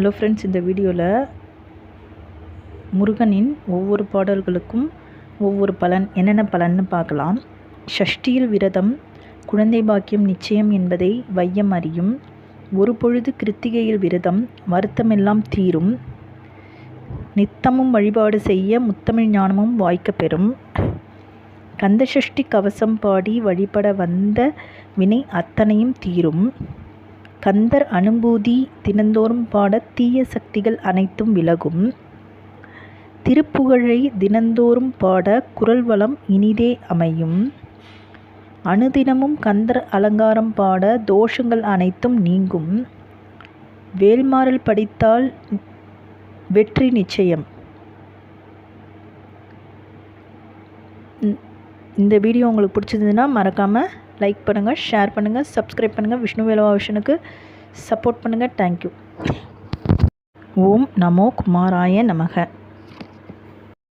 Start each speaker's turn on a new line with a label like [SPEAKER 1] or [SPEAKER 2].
[SPEAKER 1] Hello friends இந்த வீடியோவில் முருகனின் ஒவ்வொரு பாடல்களுக்கும் ஒவ்வொரு பலன் என்னென்ன பலன்னு பார்க்கலாம். ஷஷ்டியில் விரதம் குழந்தை பாக்கியம் நிச்சயம் என்பதை வையம் அறியும். ஒரு பொழுது கிருத்திகையில் விரதம் வருத்தமெல்லாம் தீரும். நித்தமும் வழிபாடு செய்ய முத்தமிழ் ஞானமும் வாய்க்க பெறும். கந்தசஷ்டி கவசம் பாடி வழிபட வந்த வினை அத்தனையும் தீரும். கந்தர் அனுபூதி தினந்தோறும் பாட தீய சக்திகள் அனைத்தும் விலகும். திருப்புகழை தினந்தோறும் பாட குரல் வளம் இனிதே அமையும். அனுதினமும் கந்தர் அலங்காரம் பாட தோஷங்கள் அனைத்தும் நீங்கும். வேல்மாறல் படித்தால் வெற்றி நிச்சயம். இந்த வீடியோ உங்களுக்கு பிடிச்சிருந்ததுன்னா மறக்காமல் லைக் பண்ணுங்கள் ஷேர் பண்ணுங்கள் சப்ஸ்கிரைப் பண்ணுங்கள் விஷ்ணு வேலவா விஷனுக்கு சப்போர்ட் பண்ணுங்கள் தேங்க்யூ ஓம் நமோ குமாராய நமக.